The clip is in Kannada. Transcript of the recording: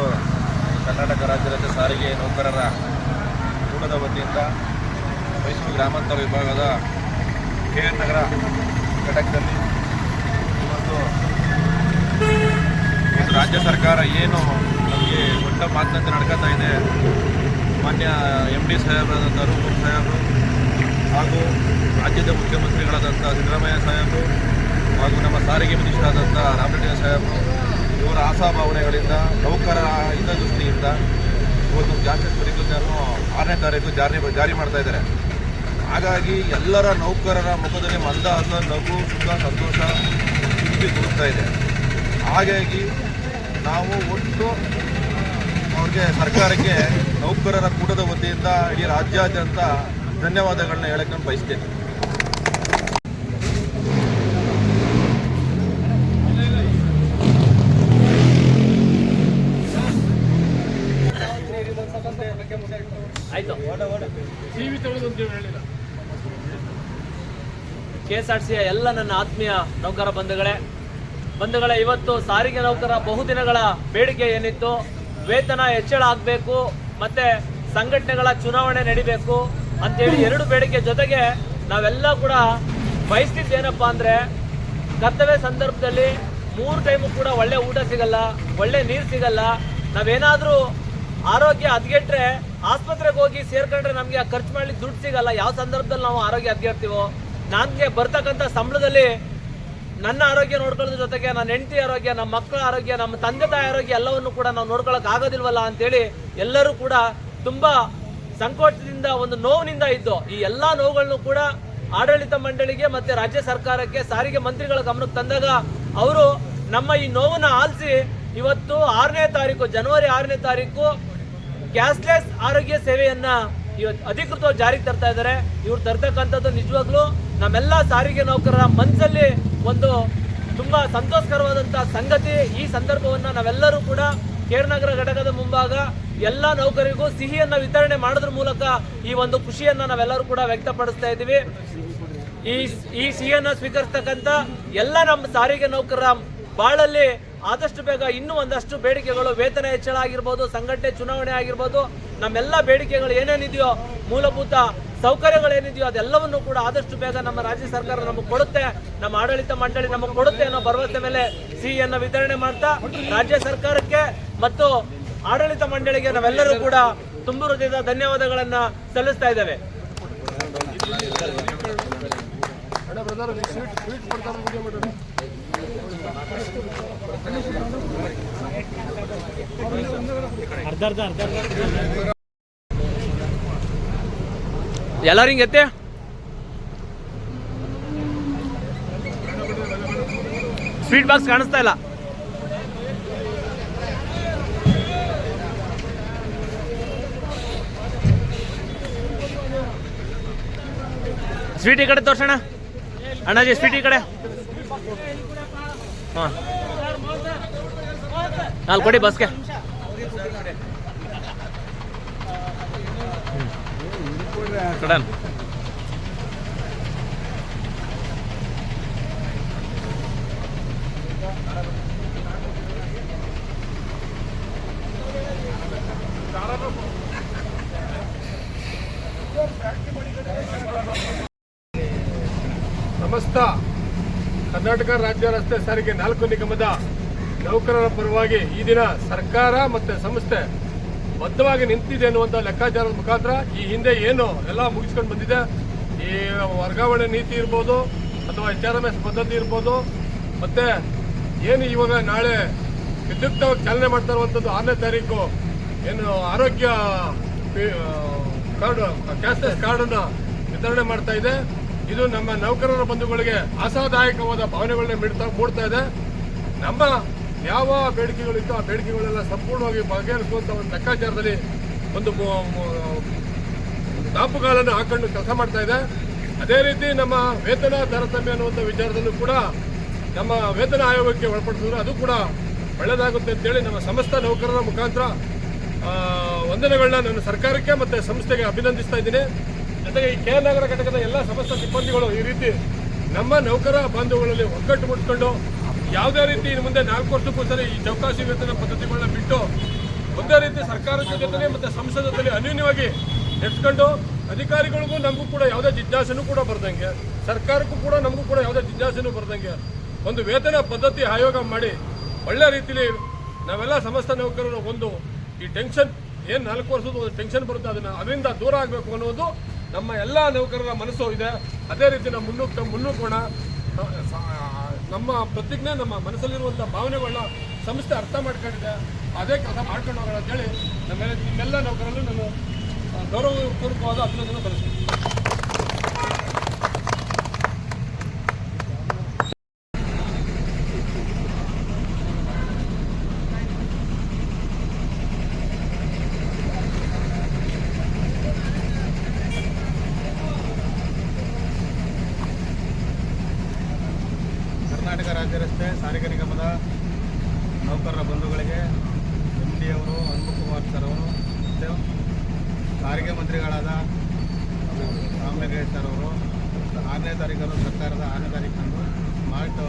ಇವತ್ತು ಕರ್ನಾಟಕ ರಾಜ್ಯ ರಸ್ತೆ ಸಾರಿಗೆ ನೌಕರರ ಕೂಟದ ವತಿಯಿಂದ ಮೈಸೂರು ಗ್ರಾಮಾಂತರ ವಿಭಾಗದ ಕೆ ಎನ್ ನಗರ ಘಟಕದಲ್ಲಿ ಇವತ್ತು ರಾಜ್ಯ ಸರ್ಕಾರ ಏನು ನಮಗೆ ದೊಡ್ಡ ಮಾತಿನಂತೆ ನಡ್ಕೋತಾ ಇದೆ, ಮಾನ್ಯ ಎಂ ಡಿ ಸಾಹೇಬರಾದಂಥ ರೂಪ ಸಾಹೇಬರು ಹಾಗೂ ರಾಜ್ಯದ ಮುಖ್ಯಮಂತ್ರಿಗಳಾದಂಥ ಸಿದ್ದರಾಮಯ್ಯ ಸಾಹೇಬರು ಹಾಗೂ ನಮ್ಮ ಸಾರಿಗೆ ಮಿನಿಸ್ಟರ್ ರಾಮರೆಡ್ಡಿ ಸಾಹೇಬರು ಇವರ ಆಶಾಭಾವನೆಗಳಿಂದ ನೌಕರರ ಹಿತದೃಷ್ಟಿಯಿಂದ ಇವತ್ತು ಜಾಸ್ತಿ ಪರಿಕಲ್ಪನೆಯನ್ನು ಆರನೇ ತಾರೀಕು ಜಾರಿ ಜಾರಿ ಮಾಡ್ತಾ ಇದ್ದಾರೆ. ಹಾಗಾಗಿ ಎಲ್ಲರ ನೌಕರರ ಮುಖದಲ್ಲಿ ಮಂದಹಾಸ ನಗು, ಸುಖ, ಸಂತೋಷ ತುಂಬಿ ತುಳುಕ್ತಾ ಇದೆ. ಹಾಗಾಗಿ ನಾವು ಒಟ್ಟು ಅವ್ರಿಗೆ ಸರ್ಕಾರಕ್ಕೆ ನೌಕರರ ಕೂಟದ ವತಿಯಿಂದ ಇಡೀ ರಾಜ್ಯಾದ್ಯಂತ ಧನ್ಯವಾದಗಳನ್ನ ಹೇಳಕ್ಕೆ ನಾನು ಬಯಸ್ತೇನೆ. ಕೆ ಎಸ್ ಆರ್ ಸಿಯ ಎಲ್ಲ ನನ್ನ ಆತ್ಮೀಯ ನೌಕರ ಬಂಧುಗಳೇ ಬಂಧುಗಳೇ, ಇವತ್ತು ಸಾರಿಗೆ ನೌಕರ ಬಹುದಿನಗಳ ಬೇಡಿಕೆ ಏನಿತ್ತು? ವೇತನ ಹೆಚ್ಚಳ ಆಗಬೇಕು, ಮತ್ತೆ ಸಂಘಟನೆಗಳ ಚುನಾವಣೆ ನಡಿಬೇಕು ಅಂತೇಳಿ ಎರಡು ಬೇಡಿಕೆ ಜೊತೆಗೆ ನಾವೆಲ್ಲ ಕೂಡ ಬಯಸ್ತಿದ್ದೇನಪ್ಪ ಅಂದ್ರೆ, ಕರ್ತವ್ಯ ಸಂದರ್ಭದಲ್ಲಿ ಮೂರು ಟೈಮು ಕೂಡ ಒಳ್ಳೆ ಊಟ ಸಿಗಲ್ಲ, ಒಳ್ಳೆ ನೀರು ಸಿಗಲ್ಲ, ನಾವೇನಾದರೂ ಆರೋಗ್ಯ ಹದ್ಗೆಟ್ರೆ ಆಸ್ಪತ್ರೆಗೆ ಹೋಗಿ ಸೇರ್ಕೊಂಡ್ರೆ ನಮಗೆ ಖರ್ಚು ಮಾಡಲಿಕ್ಕೆ ದುಡ್ಡು ಸಿಗಲ್ಲ, ಯಾವ ಸಂದರ್ಭದಲ್ಲಿ ನಾವು ಆರೋಗ್ಯ ಹದ್ಗೆಡ್ತೀವೋ ನನಗೆ ಬರ್ತಕ್ಕಂಥ ಸಂಬಳದಲ್ಲಿ ನನ್ನ ಆರೋಗ್ಯ ನೋಡ್ಕೊಳ್ಳೋದ್ರ ಜೊತೆಗೆ ನನ್ನ ಹೆಂಡತಿ ಆರೋಗ್ಯ, ನಮ್ಮ ಮಕ್ಕಳ ಆರೋಗ್ಯ, ನಮ್ಮ ತಂದೆ ತಾಯಿ ಆರೋಗ್ಯ ಎಲ್ಲವನ್ನು ಕೂಡ ನಾವು ನೋಡ್ಕೊಳಕ್ ಆಗೋದಿಲ್ವಲ್ಲ ಅಂತೇಳಿ ಎಲ್ಲರೂ ಕೂಡ ತುಂಬಾ ಸಂಕೋಚದಿಂದ ಒಂದು ನೋವಿನಿಂದ ಇದ್ದು ಈ ಎಲ್ಲಾ ನೋವುಗಳನ್ನು ಕೂಡ ಆಡಳಿತ ಮಂಡಳಿಗೆ ಮತ್ತೆ ರಾಜ್ಯ ಸರ್ಕಾರಕ್ಕೆ ಸಾರಿಗೆ ಮಂತ್ರಿಗಳ ಗಮನಕ್ಕೆ ತಂದಾಗ ಅವರು ನಮ್ಮ ಈ ನೋವನ್ನ ಆಲಿಸಿ ಇವತ್ತು ಆರನೇ ತಾರೀಕು, ಜನವರಿ ಆರನೇ ತಾರೀಕು, ಕ್ಯಾಶ್ಲೆಸ್ ಆರೋಗ್ಯ ಸೇವೆಯನ್ನ ಇವತ್ತು ಅಧಿಕೃತವಾಗಿ ಜಾರಿಗೆ ತರ್ತಾ ಇದ್ದಾರೆ. ಇವ್ರು ತರ್ತಕ್ಕಂಥದ್ದು ನಿಜವಾಗ್ಲೂ ನಮ್ಮೆಲ್ಲ ಸಾರಿಗೆ ನೌಕರರ ಮನಸ್ಸಲ್ಲಿ ಒಂದು ತುಂಬಾ ಸಂತೋಷಕರವಾದಂಥ ಸಂಗತಿ. ಈ ಸಂದರ್ಭವನ್ನ ನಾವೆಲ್ಲರೂ ಕೂಡ ಕೇರ್ನಗರ ಘಟಕದ ಮುಂಭಾಗ ಎಲ್ಲ ನೌಕರಿಗೂ ಸಿಹಿಯನ್ನು ವಿತರಣೆ ಮಾಡೋದ್ರ ಮೂಲಕ ಈ ಒಂದು ಖುಷಿಯನ್ನ ನಾವೆಲ್ಲರೂ ಕೂಡ ವ್ಯಕ್ತಪಡಿಸ್ತಾ ಇದ್ದೀವಿ. ಈ ಈ ಸಿಹಿಯನ್ನು ಸ್ವೀಕರಿಸ್ತಕ್ಕಂಥ ಎಲ್ಲ ನಮ್ಮ ಸಾರಿಗೆ ನೌಕರರ ಬಾಳಲ್ಲಿ ಆದಷ್ಟು ಬೇಗ ಇನ್ನೂ ಒಂದಷ್ಟು ಬೇಡಿಕೆಗಳು ವೇತನ ಹೆಚ್ಚಳ ಆಗಿರ್ಬೋದು, ಸಂಘಟನೆ ಚುನಾವಣೆ ಆಗಿರ್ಬೋದು, ನಮ್ಮೆಲ್ಲ ಬೇಡಿಕೆಗಳು ಏನೇನಿದೆಯೋ, ಮೂಲಭೂತ ಸೌಕರ್ಯಗಳೇನಿದೆಯೋ ಅದೆಲ್ಲವನ್ನು ಕೂಡ ಆದಷ್ಟು ಬೇಗ ನಮ್ಮ ರಾಜ್ಯ ಸರ್ಕಾರ ನಮಗೆ ಕೊಡುತ್ತೆ, ನಮ್ಮ ಆಡಳಿತ ಮಂಡಳಿ ನಮಗೆ ಕೊಡುತ್ತೆ ಅನ್ನೋ ಭರವಸೆ ಮೇಲೆ ಸಿಹಿಯನ್ನ ವಿತರಣೆ ಮಾಡ್ತಾ ರಾಜ್ಯ ಸರ್ಕಾರಕ್ಕೆ ಮತ್ತು ಆಡಳಿತ ಮಂಡಳಿಗೆ ನಾವೆಲ್ಲರೂ ಕೂಡ ತುಂಬು ಹೃದಯದ ಧನ್ಯವಾದಗಳನ್ನ ಸಲ್ಲಿಸ್ತಾ ಇದ್ದೇವೆ. ಎಲ್ಲರೂ ಹಿಂಗೆ ಎತ್ತೆ? ಸ್ವೀಟ್ ಬಾಕ್ಸ್ ಕಾಣಿಸ್ತಾ ಇಲ್ಲ. ಸ್ವೀಟ್ ಈ ಕಡೆ ತೋರ್ಸೋಣ. ಅಣ್ಣಾಜಿ ಸ್ವೀಟ್ ಈ ಕಡೆ. ಹಾಂ ನಾಲ್ಕು ಕೊಡಿ ಬಸ್ಗೆ ಕಡನ್ ಸಮಸ್ತ ಕರ್ನಾಟಕ ರಾಜ್ಯ ರಸ್ತೆ ಸಾರಿಗೆ ನಾಲ್ಕು ನಿಗಮದ ನೌಕರರ ಪರವಾಗಿ ಈ ದಿನ ಸರ್ಕಾರ ಮತ್ತೆ ಸಂಸ್ಥೆ ಬದ್ಧವಾಗಿ ನಿಂತಿದೆ ಅನ್ನುವಂಥ ಲೆಕ್ಕಾಚಾರದ ಮುಖಾಂತರ ಈ ಹಿಂದೆ ಏನು ಎಲ್ಲ ಮುಗಿಸ್ಕೊಂಡು ಬಂದಿದೆ. ಈ ವರ್ಗಾವಣೆ ನೀತಿ ಇರ್ಬೋದು ಅಥವಾ ಎಚ್ ಆರ್ ಎಂ ಎಸ್ ಪದ್ಧತಿ ಇರ್ಬೋದು. ಮತ್ತೆ ಏನು ಇವಾಗ ನಾಳೆ ವಿದ್ಯುಕ್ತವಾಗಿ ಚಾಲನೆ ಮಾಡ್ತಾ ಇರುವಂಥದ್ದು ಆರನೇ ತಾರೀಕು ಏನು ಆರೋಗ್ಯ ಕಾರ್ಡ್ ಕ್ಯಾಶ್ಲೆಸ್ ಕಾರ್ಡನ್ನು ವಿತರಣೆ ಮಾಡ್ತಾ ಇದೆ. ಇದು ನಮ್ಮ ನೌಕರರ ಬಂಧುಗಳಿಗೆ ಆಸಾದಾಯಕವಾದ ಭಾವನೆಗಳನ್ನ ಮಿಡ್ತಾ ಮೂಡ್ತಾ ಇದೆ. ನಮ್ಮ ಯಾವ ಬೇಡಿಕೆಗಳಿತ್ತು ಆ ಬೇಡಿಕೆಗಳೆಲ್ಲ ಸಂಪೂರ್ಣವಾಗಿ ಬಗೆಹರಿಸುವಂತ ಒಂದು ಲೆಕ್ಕಾಚಾರದಲ್ಲಿ ಒಂದು ದಾಪುಗಾಲನ್ನು ಹಾಕೊಂಡು ಕೆಲಸ ಮಾಡ್ತಾ ಇದೆ. ಅದೇ ರೀತಿ ನಮ್ಮ ವೇತನ ತಾರತಮ್ಯ ಅನ್ನುವಂಥ ವಿಚಾರದಲ್ಲೂ ಕೂಡ ನಮ್ಮ ವೇತನ ಆಯೋಗಕ್ಕೆ ಒಳಪಡಿಸಿದ್ರೆ ಅದು ಕೂಡ ಒಳ್ಳೆಯದಾಗುತ್ತೆ ಅಂತೇಳಿ ನಮ್ಮ ಸಮಸ್ತ ನೌಕರರ ಮುಖಾಂತರ ವಂದನೆಗಳನ್ನ ನನ್ನ ಸರ್ಕಾರಕ್ಕೆ ಮತ್ತೆ ಸಂಸ್ಥೆಗೆ ಅಭಿನಂದಿಸ್ತಾ ಇದ್ದೀನಿ. ಜೊತೆಗೆ ಈ ಕೆ ನಗರ ಘಟಕದ ಎಲ್ಲ ಸಮಸ್ತ ಸಿಬ್ಬಂದಿಗಳು ಈ ರೀತಿ ನಮ್ಮ ನೌಕರ ಬಂಧುಗಳಲ್ಲಿ ಒಗ್ಗಟ್ಟು ಮುಟ್ಕೊಂಡು ಯಾವುದೇ ರೀತಿ ಇನ್ನು ಮುಂದೆ ನಾಲ್ಕು ವರ್ಷಕ್ಕೂ ಸರಿ ಈ ಚೌಕಾಸಿ ವೇತನ ಪದ್ಧತಿಗಳನ್ನ ಬಿಟ್ಟು ಒಂದೇ ರೀತಿ ಸರ್ಕಾರದ ಜೊತೆ ಮತ್ತೆ ಸಂಸದದಲ್ಲಿ ಅನ್ಯೂನ್ಯವಾಗಿ ನೆಟ್ಕೊಂಡು ಅಧಿಕಾರಿಗಳಿಗೂ ನಮಗೂ ಕೂಡ ಯಾವುದೇ ಜಿಜ್ಞಾಸೆನೂ ಕೂಡ ಬರ್ದಂಗೆ, ಸರ್ಕಾರಕ್ಕೂ ಕೂಡ ನಮಗೂ ಕೂಡ ಯಾವುದೇ ಜಿಜ್ಞಾಸೆನೂ ಬರ್ದಂಗೆ ಒಂದು ವೇತನ ಪದ್ಧತಿ ಆಯೋಗ ಮಾಡಿ ಒಳ್ಳೆ ರೀತಿಲಿ ನಾವೆಲ್ಲ ಸಮಸ್ತ ನೌಕರರು ಒಂದು ಈ ಟೆನ್ಷನ್, ಏನು ನಾಲ್ಕು ವರ್ಷದ ಒಂದು ಟೆನ್ಷನ್ ಬರುತ್ತೆ ಅದನ್ನ ಅದರಿಂದ ದೂರ ಆಗಬೇಕು ಅನ್ನೋದು ನಮ್ಮ ಎಲ್ಲ ನೌಕರರ ಮನಸ್ಸು ಇದೆ. ಅದೇ ರೀತಿ ನಾವು ಮುನ್ನುಗ್ತ ಮುನ್ನುಗ್ಗೋಣ. ನಮ್ಮ ಪ್ರತಿಜ್ಞೆ, ನಮ್ಮ ಮನಸ್ಸಲ್ಲಿರುವಂಥ ಭಾವನೆಗಳನ್ನ ಸಂಸ್ಥೆ ಅರ್ಥ ಮಾಡ್ಕೊಂಡಿದೆ. ಅದೇ ಕೆಲಸ ಮಾಡ್ಕೊಂಡು ಹೋಗೋಣ ಅಂತೇಳಿ ನಮ್ಮೆಲ್ಲ ನಿಮ್ಮೆಲ್ಲ ನೌಕರಲ್ಲೂ ನಾನು ಗೌರವ ಗೌರವಪೂರ್ವಕವಾದ ಅಭಿನಂದನೆ ಸಲ್ಲಿಸ್ತೀನಿ ಕರ್ನಾಟಕ ರಾಜ್ಯ ರಸ್ತೆ ಸಾರಿಗೆ ನಿಗಮದ ನೌಕರರ ಬಂಧುಗಳಿಗೆ ಎಂ ಡಿ ಅವರು ಹನುಮಕುಮಾರ್ ಸರ್ ಅವರು ಮತ್ತು ಸಾರಿಗೆ ಮಂತ್ರಿಗಳಾದ ರಾಮಲಿಂಗಯ್ಯ ಸರ್ ಅವರು ಆರನೇ ತಾರೀಕನ್ನು ಸರ್ಕಾರದ ಆರನೇ ತಾರೀಕಂದು ಸ್ಮಾರ್ಟ್